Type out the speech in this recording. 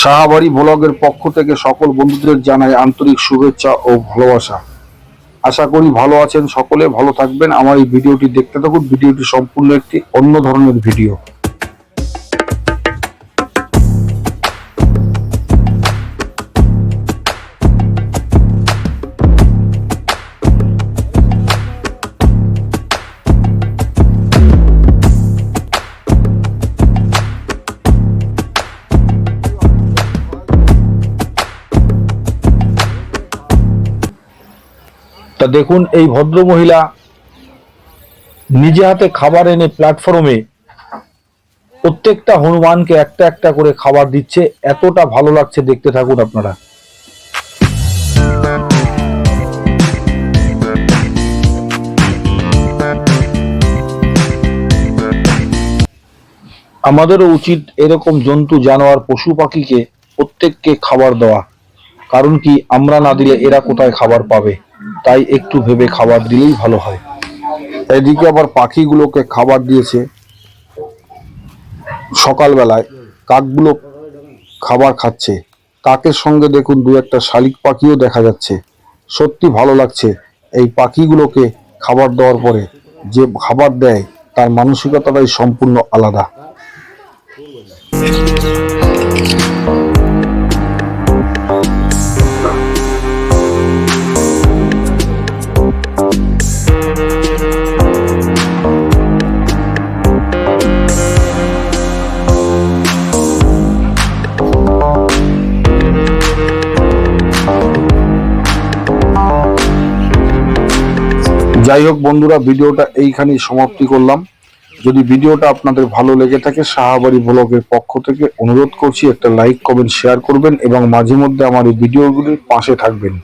সাহাবাড়ি ব্লগের পক্ষ থেকে সকল বন্ধুদের জানাই আন্তরিক শুভেচ্ছা ও ভালোবাসা। আশা করি ভালো আছেন সকলে, ভালো থাকবেন। আমার এই ভিডিওটি দেখতে থাকুন। ভিডিওটি সম্পূর্ণ একটি অন্য ধরনের ভিডিও। তা দেখুন, এই ভদ্র মহিলা নিজে হাতে খাবার এনে প্ল্যাটফর্মে প্রত্যেকটা হনুমানকে একটা একটা করে খাবার দিচ্ছে, এতটা ভালো লাগছে দেখতে থাকুন আপনারা। আমাদেরও উচিত এরকম জন্তু, জানোয়ার, পশু পাখিকে প্রত্যেককে খাবার দেওয়া। কারণ কি, আমরা না দিলে এরা কোথায় খাবার পাবে? তাই একটু ভেবে খাবার দিলেই ভালো হয়। এদিকে আবার পাখিগুলোকে খাবার দিয়েছে। সকালবেলায় কাকগুলো খাবার খাচ্ছে। কাকের সঙ্গে দেখুন দু একটা শালিক পাখিও দেখা যাচ্ছে। সত্যি ভালো লাগছে এই পাখিগুলোকে খাবার দেওয়ার পরে। যে খাবার দেয়, তার মানসিকতাটাই সম্পূর্ণ আলাদা। যাই হোক বন্ধুরা, ভিডিওটা এইখানেই সমাপ্তি করলাম। যদি ভিডিওটা আপনাদের ভালো লেগে থাকে, সাহাবাড়ি ব্লগের পক্ষ থেকে অনুরোধ করছি একটা লাইক, কমেন্ট, শেয়ার করবেন এবং মাঝে মধ্যে আমার এই ভিডিওগুলির পাশে থাকবেন।